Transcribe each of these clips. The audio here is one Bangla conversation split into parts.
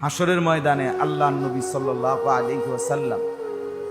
হাসরের ময়দানে আল্লাহ নবী সাল্লাহ আলী ওসাল্লাম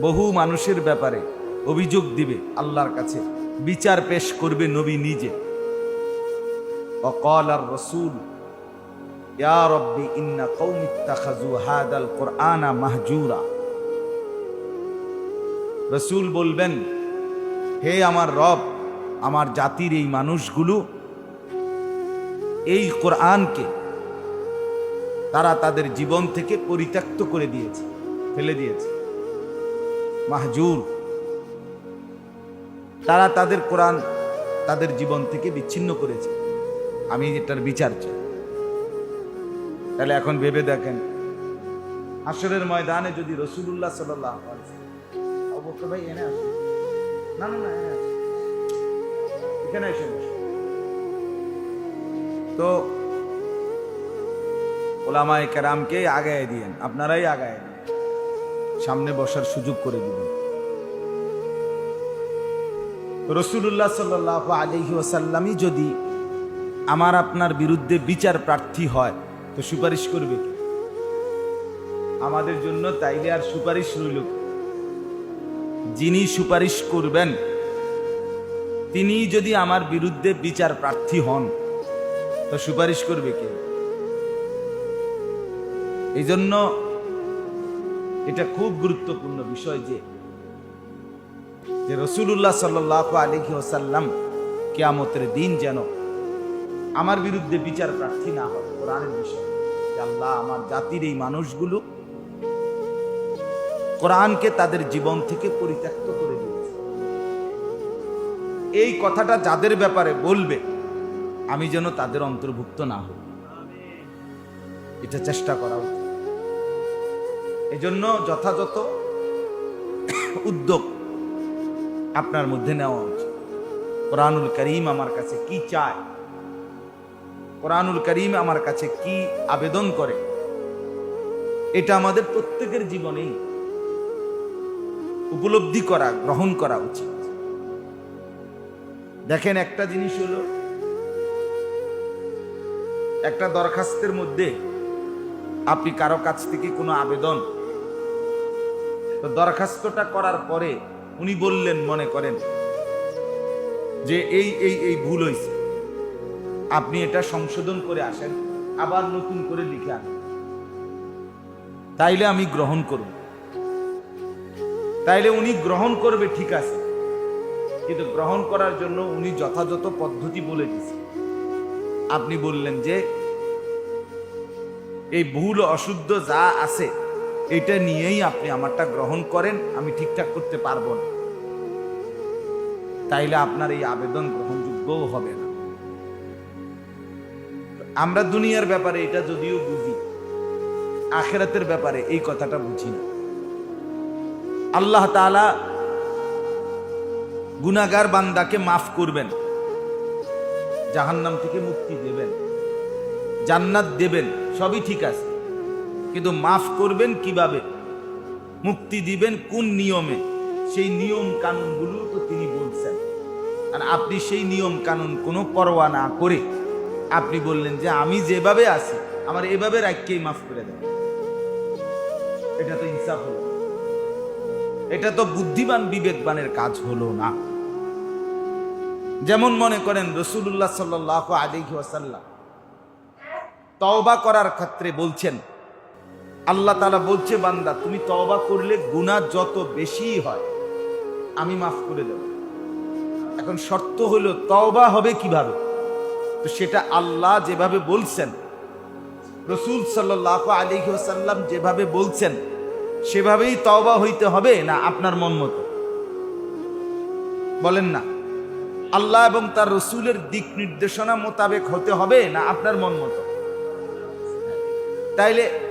বহু মানুষের ব্যাপারে অভিযোগ দিবে আল্লাহর কাছে, বিচার পেশ করবে নবী নিজে। অকল আর রসুল ইন্না মাহজুরা। রসুল বলবেন, হে আমার রব, আমার জাতির এই মানুষগুলো এই কোরআনকে তারা তাদের জীবন থেকে পরিত্যক্ত করে দিয়েছে, ফেলে দিয়েছে। মাহজুর, তারা তাদের কোরআন তাদের জীবন থেকে বিচ্ছিন্ন করেছে। আমি এটার বিচার চাই। তাহলে এখন ভেবে দেখেন আসরের ময়দানে যদি রসুল্লাহ সাল্লাহ অবক্র ভাই এনে আসে না না এখানে এসে তো ওলামায় কেরামকে আগায় দিয়েন, আপনারাই আগায় সামনে বসার সুযোগ করে দিবেন। রসুল্লাহ সাল্লাহ আলহি ওসাল্লামই যদি আমার আপনার বিরুদ্ধে বিচার প্রার্থী হয়, তো সুপারিশ করবে কে? আমাদের জন্য তাইলে আর সুপারিশ রইল যিনি সুপারিশ করবেন তিনি যদি আমার বিরুদ্ধে বিচার প্রার্থী হন, তো সুপারিশ করবে কে? এই জন্য এটা খুব গুরুত্বপূর্ণ বিষয় যে যে রসুল্লাহ সাল্লাহ আলহি ওসাল্লাম কেয়ামতের দিন যেন আমার বিরুদ্ধে বিচার প্রার্থী না হয়, কোরআনের বিষয়। আল্লাহ আমার জাতির এই মানুষগুলো কোরআনকে তাদের জীবন থেকে পরিত্যক্ত করে দিয়েছে। এই কথাটা যাদের ব্যাপারে বলবে, আমি যেন তাদের অন্তর্ভুক্ত না হই। এটা চেষ্টা করা উচিত। এজন্য যথাযথ উদ্যোগ আপনার মধ্যে নেওয়া উচিত। কোরআনুল করিম আমার কাছে কি চায়? কোরআনুল করিম আমার কাছে কি আবেদন করে? এটা আমাদের প্রত্যেকের জীবনেই উপলব্ধি করা, গ্রহণ করা উচিত। দেখেন, একটা জিনিস হলো, একটা দরখাস্তের মধ্যে আপনি কারও কাছ থেকে কোনো আবেদন তো দরখাস্তটা করার পরে উনি বললেন, মনে করেন যে এই এই এই ভুল হয়েছে আপনি এটা সংশোধন করে আসেন, আবার নতুন করে লিখে আনেন। তাইলে আমি গ্রহণ করব। তাইলে উনি গ্রহণ করবে, ঠিক আছে। কিন্তু গ্রহণ করার জন্য উনি যথাযথ পদ্ধতি বলে দিছে আপনি বললেন যে এই ভুল, অশুদ্ধ যা আছে এটা নিয়েই আপনি আমারটা গ্রহণ করেন, আমি ঠিকঠাক করতে পারব না। তাইলে আপনার এই আবেদন গ্রহণযোগ্যও হবে না। আমরা দুনিয়ার ব্যাপারে এটা যদিও বুঝি, আখেরাতের ব্যাপারে এই কথাটা বুঝি না। আল্লাহ তাআলা গুনাগার বান্দাকে মাফ করবেন, জাহান্নাম থেকে মুক্তি দেবেন, জান্নাত দেবেন, সবই ঠিক আছে। কিন্তু মাফ করবেন কীভাবে? মুক্তি দিবেন কোন নিয়মে? সেই নিয়ম কানুনগুলো তো তিনি বলছেন। আর আপনি সেই নিয়ম কানুন কোনো পরোয়া না করে আপনি বললেন যে আমি যেভাবে আছি, আমার এভাবে রাখকেই মাফ করে দেন। এটা তো ইনসাফ হলো। এটা তো বুদ্ধিমান বিবেকবানের কাজ হলো না। যেমন মনে করেন রসুল্লাহ সাল্লাহ আলিহি ওয়াসাল্লাম, তওবা করার ক্ষেত্রে বলছেন আল্লাহ তালা বলছে, বান্দা, তুমি তওবা করলে গুনাহ যত বেশি হয়, আমি মাফ করে দেব। এখন শর্ত হলো, তওবা হবে কীভাবে? তো সেটা আল্লাহ যেভাবে বলছেন, রসুল সাল্লাহ আলী সাল্লাম যেভাবে বলছেন, সেভাবেই তওবা হইতে হবে না আপনার মন মতো? বলেন না। আল্লাহ এবং তার রসুলের দিক নির্দেশনা মোতাবেক হতে হবে না আপনার মন মতো? তাইলে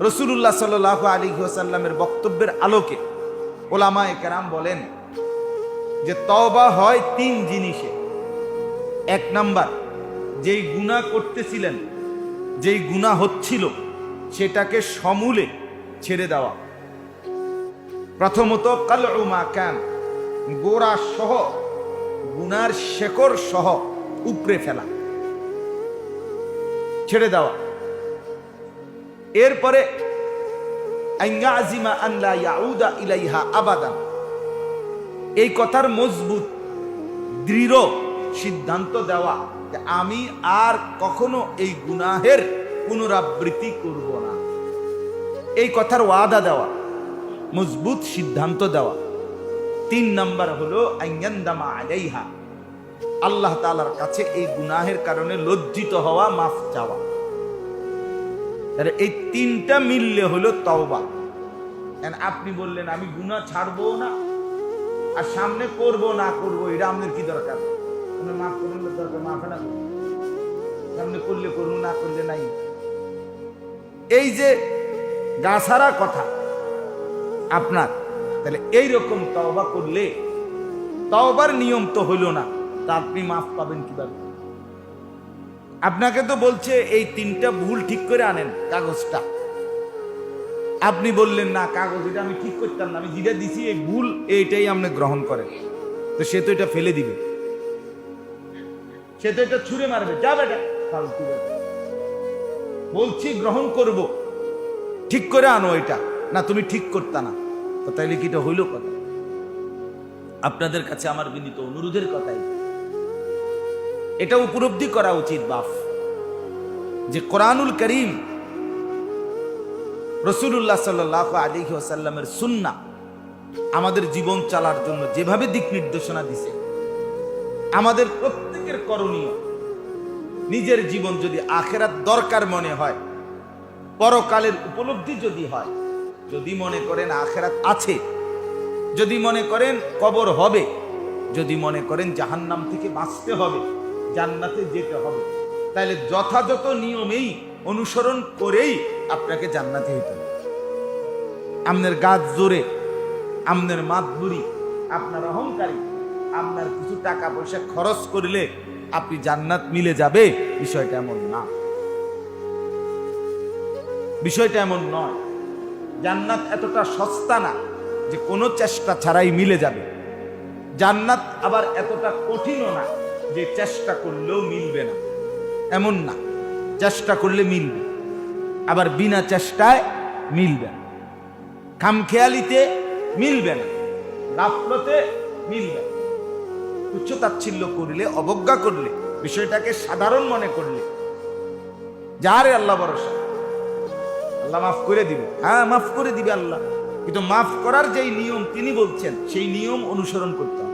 রসুল্লাহ সাল আলী সাল্লামের বক্তব্যের আলোকে ওলামায় কেরাম বলেন যে তওবা হয় তিন জিনিসে। এক নাম্বার, যেই গুণা করতেছিলেন, যেই গুণা হচ্ছিল, সেটাকে সমূলে ছেড়ে দেওয়া। প্রথমত কাল উমা ক্যান গোড়া সহ, গুনার শেকড় সহ উপড়ে ফেলা। ছেড়ে দেওয়া। এরপরে ইলাইহা এই কথার মজবুত, দৃঢ় সিদ্ধান্ত দেওয়া যে আমি আর কখনো এই গুনাহের পুনরাবৃত্তি করব না। এই কথার ওয়াদা দেওয়া, মজবুত সিদ্ধান্ত দেওয়া। তিন নাম্বার হলো আল্লাহ তালার কাছে এই গুনাহের কারণে লজ্জিত হওয়া, মাফ চাওয়া। তাহলে এই তিনটা মিললে হলো তওবা। আপনি বললেন আমি গুনাহ ছাড়বো না, আর সামনে করব না করব, এটা আমাদের কি দরকার? মাফ করুন দরকার মাফ না করুন। সামনে করলে করুন, না করলে নাই। এই যে গাছারা কথা আপনার, তাহলে এই রকম তওবা করলে তওবার নিয়ম তো হইল না, তা আপনি মাফ পাবেন কীভাবে? আপনাকে তো বলছে এই তিনটা ভুল ঠিক করে আনেন কাগজটা। আপনি বললেন, না, কাগজ, এটা আমি ঠিক করতাম না। আমি যেটা দিছি, এই ভুল, এইটাই আপনি গ্রহণ করেন। তো সে তো এটা ফেলে দিবে। সে তো এটা ছুঁড়ে মারবে। যা বেটা বলছি, গ্রহণ করব। ঠিক করে আনো এটা। না, তুমি ঠিক করতা না। তাইলে কি এটা হইল কথা? আপনাদের কাছে আমার বিনীত অনুরোধের কথাই। এটা উপলব্ধি করা উচিত বাফ যে কোরআনুল করিম রসুল্লাহ সাল্লাহ আলী ওসাল্লামের সুন্না আমাদের জীবন চালার জন্য যেভাবে দিক নির্দেশনা দিছে, আমাদের প্রত্যেকের করণীয়। নিজের জীবন যদি আখেরাত দরকার মনে হয়, পরকালের উপলব্ধি যদি হয়, যদি মনে করেন আখেরাত আছে, যদি মনে করেন কবর হবে, যদি মনে করেন জাহান্নাম থেকে বাঁচতে হবে জান্নাতে যেতে হবে। তাহলে যথাযথ নিয়মেই অনুসরণ করেই আপনাকে জান্নাতে হইতে হবে। আপনার গাছ জোরে আপনার মাতবুরি আপনার অহংকারী, আপনার কিছু টাকা পয়সা খরচ করলে আপনি জান্নাত মিলে যাবে, বিষয়টা এমন না। বিষয়টা এমন নয়, জান্নাত এতটা সস্তা না যে কোনো চেষ্টা ছাড়াই মিলে যাবে। জান্নাত আবার এতটা কঠিনও না। যে চেষ্টা করলেও মিলবে না। এমন না, চেষ্টা করলে মিলবে। আবার বিনা চেষ্টায় মিলবে না। খামখেয়ালিতে মিলবে না, গাফলতে মিলবে না। তাচ্ছিল্য করলে, অবজ্ঞা করলে, বিষয়টাকে সাধারণ মনে করলে, যারে আল্লাহ ভরসা, আল্লাহ মাফ করে দিবে। হ্যাঁ মাফ করে দিবে আল্লাহ। কিন্তু মাফ করার যেই নিয়ম তিনি বলছেন, সেই নিয়ম অনুসরণ করতে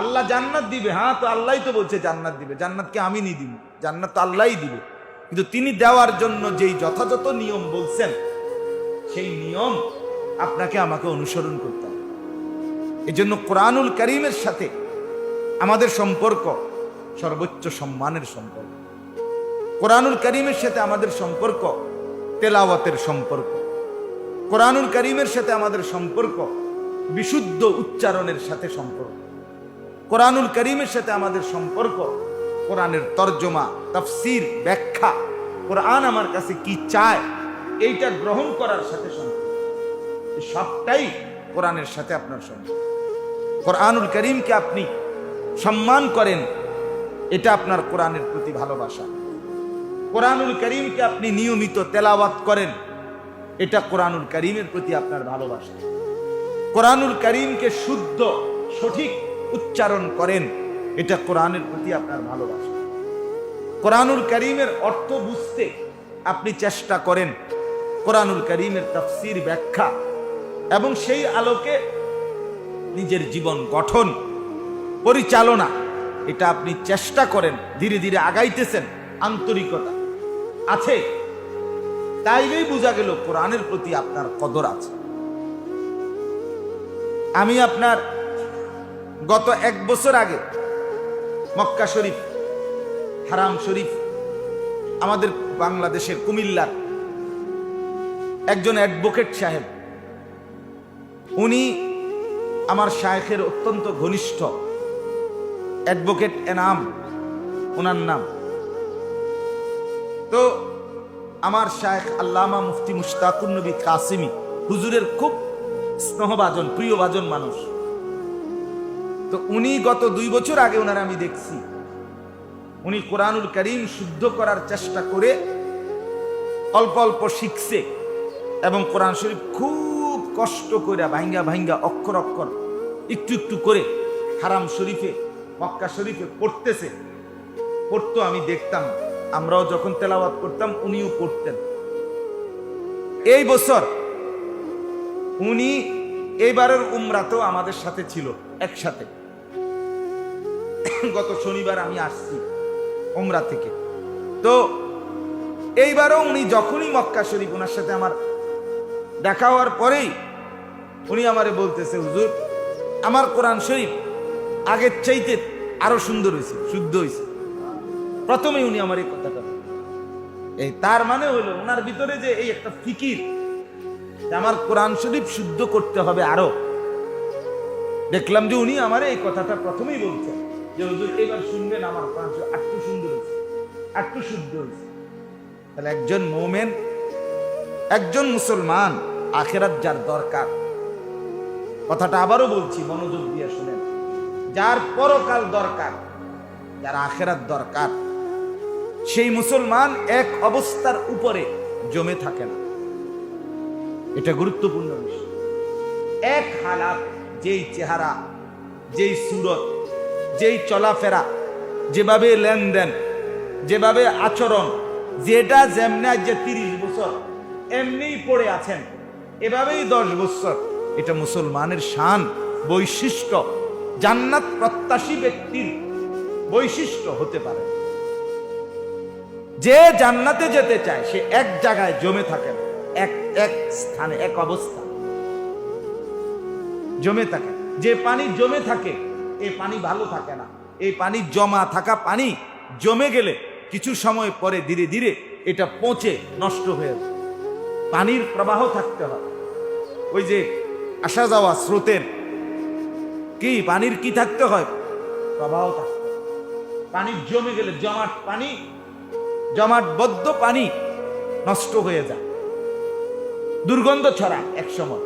আল্লাহ জান্নাত দিবে হ্যাঁ তো আল্লাহই তো বলছে জান্নাত দিবে। জান্নাতকে আমি নি দিব? জান্নাত তো আল্লাহই দিবে। কিন্তু তিনি দেওয়ার জন্য যেই যথাযথ নিয়ম বলছেন, সেই নিয়ম আপনাকে আমাকে অনুসরণ করতে হবে। এই জন্য কোরআনুল করিমের সাথে আমাদের সম্পর্ক সর্বোচ্চ সম্মানের সম্পর্ক। কোরআনুল করিমের সাথে আমাদের সম্পর্ক তেলাওয়াতের সম্পর্ক। কোরআনুল করিমের সাথে আমাদের সম্পর্ক বিশুদ্ধ উচ্চারণের সাথে সম্পর্ক। কোরআনুল করিমের সাথে আমাদের সম্পর্ক, কোরআনের তর্জমা, তফসির, ব্যাখ্যা, কোরআন আমার কাছে কি চায়, এইটা গ্রহণ করার সাথে সম্পর্ক। সবটাই কোরআনের সাথে আপনার সম্পর্ক। কোরআনুল করিমকে আপনি সম্মান করেন, এটা আপনার কোরআনের প্রতি ভালোবাসা। কোরআনুল করিমকে আপনি নিয়মিত তেলাওয়াত করেন, এটা কোরআনুল করিমের প্রতি আপনার ভালোবাসা। কোরআনুল করিমকে শুদ্ধ, সঠিক উচ্চারণ করেন, এটা কোরআনের প্রতি আপনার ভালোবাসা। কোরআনুল করিমের অর্থ বুঝতে আপনি চেষ্টা করেন কোরআনুল করিমের তফসির ব্যাখ্যা এবং সেই আলোকে নিজের জীবন গঠন, পরিচালনা, এটা আপনি চেষ্টা করেন, ধীরে ধীরে আগাইতেছেন, আন্তরিকতা আছে। তাইলেই বোঝা গেল কোরআনের প্রতি আপনার কদর আছে। আমি আপনার গত এক বছর আগে মক্কা শরীফ, হারাম শরীফ, আমাদের বাংলাদেশের কুমিল্লার একজন অ্যাডভোকেট সাহেব, উনি আমার শায়েখের অত্যন্ত ঘনিষ্ঠ অ্যাডভোকেট এনাম, ওনার নাম। তো আমার শায়েখ আল্লামা মুফতি মুশতাকুর নবী কাসিমি, হুজুরের খুব স্নেহভাজন, প্রিয়ভাজন মানুষ। তো উনি গত দুই বছর আগে ওনার আমি দেখছি। উনি কোরআনুল করিম শুদ্ধ করার চেষ্টা করে অল্প অল্প শিখছে এবং কোরআন শরীফ খুব কষ্ট করে ভাঙ্গা ভাঙ্গা অক্ষর অক্ষর একটু একটু করে হারাম শরীফে, মক্কা শরীফে পড়তেছে। পড়তো আমি দেখতাম, আমরাও যখন তেলাওয়াত করতাম উনিও পড়তেন। এই বছর উনি এইবারের উমরাতেও আমাদের সাথে ছিল, একসাথে। গত শনিবার আমি আসছি ওমরা থেকে। তো এইবারও উনি যখনই মক্কা শরীফ ওনার সাথে আমার দেখা হওয়ার পরেই উনি আমারে বলতেছে, হুজুর, আমার কোরআন শরীফ আগের চাইতে আরও সুন্দর হয়েছে শুদ্ধ হয়েছে প্রথমেই উনি আমার এই কথাটা। এই তার মানে হলো ওনার ভিতরে যে এই একটা ফিকির আমার কোরআন শরীফ শুদ্ধ করতে হবে আরও। দেখলাম যে উনি আমার এই কথাটা প্রথমেই বলছেন। যে হুজুর, এবার শুনবেন আমার শরীফ আটটু সুন্দর হয়েছে আটটু শুদ্ধ হয়েছে। তাহলে একজন মোমেন, একজন মুসলমান, আখেরাত যার দরকার। কথাটা আবারও বলছি, মনোযোগ দিয়ে শুনেন। যার পরকাল দরকার, যার আখেরাত দরকার, সেই মুসলমান এক অবস্থার উপরে জমে থাকে না। এটা গুরুত্বপূর্ণ বিষয়। এক হালাত, যেই চেহারা, যেই সুরত যেই চলাফেরা, যেভাবে লেনদেন, যেভাবে আচরণ, যেটা যেমনি আজ যে তিরিশ বছর, এমনিই পড়ে আছেন, এভাবেই দশ বছর। এটা মুসলমানের শান, বৈশিষ্ট্য। জান্নাত প্রত্যাশী ব্যক্তির বৈশিষ্ট্য হতে পারে। যে জান্নাতে যেতে চায়, সে এক জায়গায় জমে থাকে। এক এক স্থানে, এক অবস্থা জমে থাকে। যে পানি জমে থাকে এই পানি ভালো থাকে না। এই পানি জমা থাকা পানি জমে গেলে কিছু সময় পরে ধীরে ধীরে এটা পচে নষ্ট হয়ে যায়। পানির প্রবাহ থাকতে হয়। ওই যে আসা যাওয়া স্রোতের কি পানির কি থাকতে হয়? প্রবাহ থাকতে পানি জমে গেলে জমাট পানি জমাটবদ্ধ পানি নষ্ট হয়ে যায়। দুর্গন্ধ ছড়া এক সময়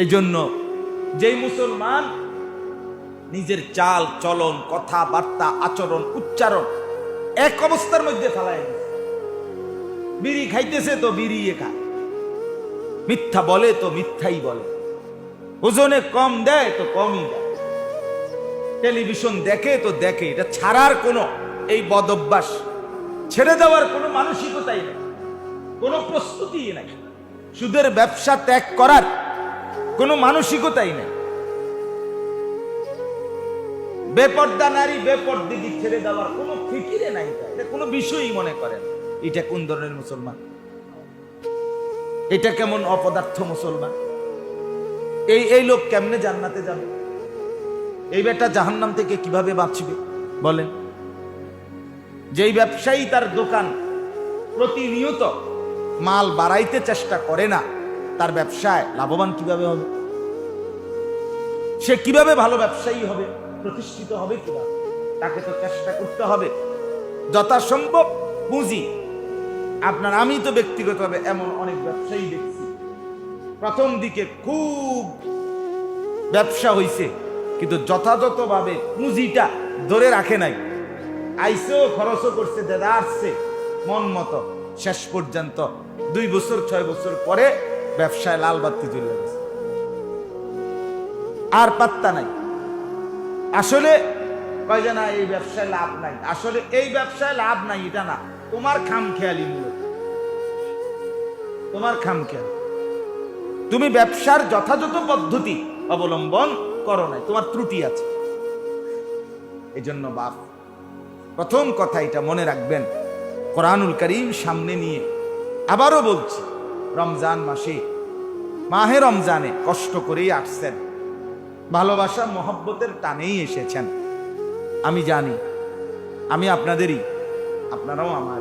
এই জন্য যেই মুসলমান নিজের চাল, চলন, কথাবার্তা, আচরণ, উচ্চারণ এক অবস্থার মধ্যে ফেলায়। বিড়ি খাইতেছে তো বিড়িয়ে খায়। মিথ্যা বলে তো মিথ্যাই বলে। ওজনে কম দেয় তো কমই দেয়। টেলিভিশন দেখে তো দেখে, এটা ছাড়ার কোনো এই বদ অভ্যাস ছেড়ে দেওয়ার কোনো মানসিকতাই নেই। কোনো প্রস্তুতি নাই। সুদের ব্যবসা ত্যাগ করার কোনো মানসিকতাই নেই। বেপর্দা নারী বেপর্দিকে ছেড়ে দেওয়ার কোনো ফিকিরে নাই। এটা কোনো বিষয়ই মনে করেন এটা কোন ধরনের মুসলমান? এটা কেমন অপদার্থ মুসলমান? এই এই লোক কেমনে জান্নাতে যাবে? এই বেটা জাহান্নাম থেকে কীভাবে বাঁচবে? বলেন। যেই ব্যবসায়ী তার দোকান প্রতিনিয়ত মাল বাড়াইতে চেষ্টা করে না, তার ব্যবসায় লাভবান কীভাবে হবে? সে কীভাবে ভালো ব্যবসায়ী হবে? প্রতিষ্ঠিত হবে কীভাবে তাকে তো চেষ্টা করতে হবে। যথাসম্ভব পুঁজি। আপনার, আমি তো ব্যক্তিগতভাবে এমন অনেক ব্যবসায়ী দেখছি। প্রথম দিকে খুব ব্যবসা হইছে, কিন্তু যথাযথভাবে পুঁজিটা ধরে রাখে নাই। আইসেও খরচও করছে, দাদা আসছে। মন মতো শেষ পর্যন্ত দুই বছর, ছয় বছর পরে ব্যবসায় লাল বাতি চলে গেছে। আর পাত্তা নাই। আসলে কয় যে না, এই ব্যবসায় লাভ নাই। আসলে এই ব্যবসায় লাভ নাই, এটা না। তোমার খাম খেয়ালি মূলত। তোমার খাম খেয়াল তুমি ব্যবসার যথাযথ পদ্ধতি অবলম্বন করো নাই, তোমার ত্রুটি আছে। এই জন্য বাপ, প্রথম কথা এটা মনে রাখবেন, কোরআনুল করিম সামনে নিয়ে আবারও বলছি, রমজান মাসে, মাহে রমজানে কষ্ট করেই আসছেন। ভালোবাসা মহব্বতের টানেই এসেছেন। আমি জানি আমি আপনাদেরই আপনারাও আমার।